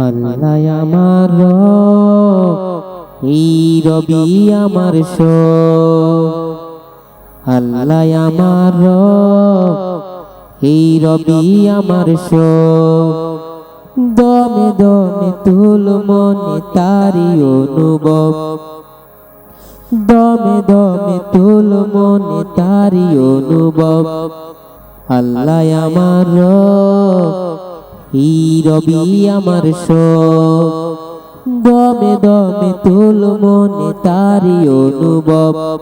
আল্লাহ আমার এই রবি আমার আল্লাহ আমার এই রবি আমার দমে দমে তুল মনে তারি অনুভব। দমে দমে তুল মনে তারি অনুভব। আল্লাহ আমার এই রবি আমার সব। দমে দমে তুল মনে তারি অনুভব।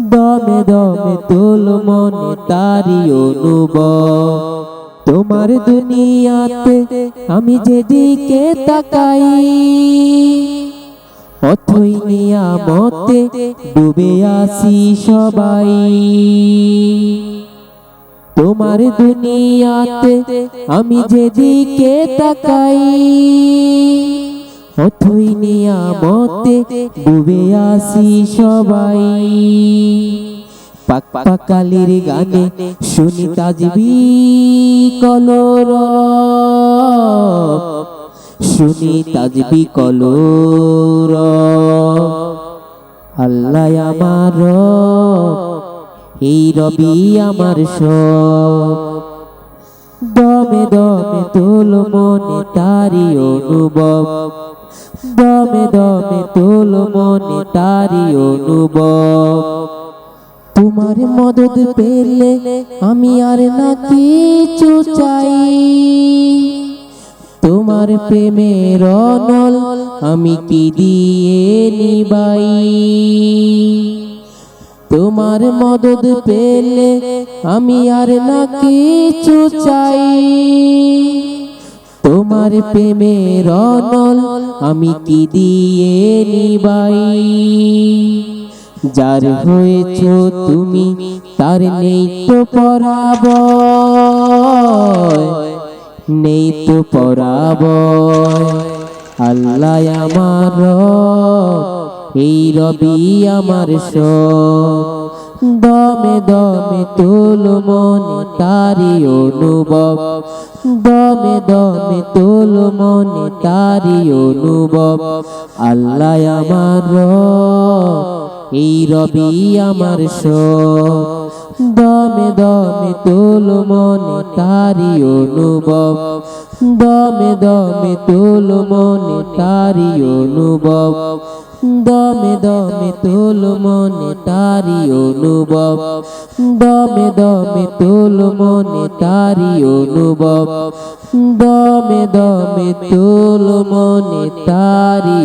দমে দমে তুল মনে তারি অনুভব। তোমার দুনিয়াতে আমি যেদিকে তাকাই, অথই নিয়ামতে ডুবে আসি সবাই। তোমার দুনিয়াতে আমি যেদিকে তাকাই, অথই নিয়ামতে ডুবে আসি সবাই। পাক পাকালির গানে শুনি তাজবি কলর শুনি তাজবি কলর আল্লাহ আমার এই রবি আমার সব। দমে দমে তোল মনে তারি অনুভব। দমে দমে তোল মনে তারি অনুভব। তোমার মদত পেলে আমি আর না কিছু চাই। তোমার প্রেমের অনল আমি কি দিয়ে নিবাই? তোমার মদত পেলে আমি আর না কিছু চাই। তোমার প্রেমের অনল আমি কি দিয়ে নিবাই? যার হয়েছ তুমি তার নেই তো পরাব নেই তো পরাব আল্লাহ আমার এই রবি আমার সব। দমে দমে তোল মনে তারি অনুভব। দমে দমে তোল মনে তারি অনুভব। আল্লাহ আমার এই রবি আমার সব। দমে দমে তোল মনে তারি অনুভব। দমে দমে তোল মনে তারি অনুভব। দমে দমে তোল মনে তারি অনুভব। দমে দমে তোল মনে তারি অনুভব। দমে দমে তোল মনে তারি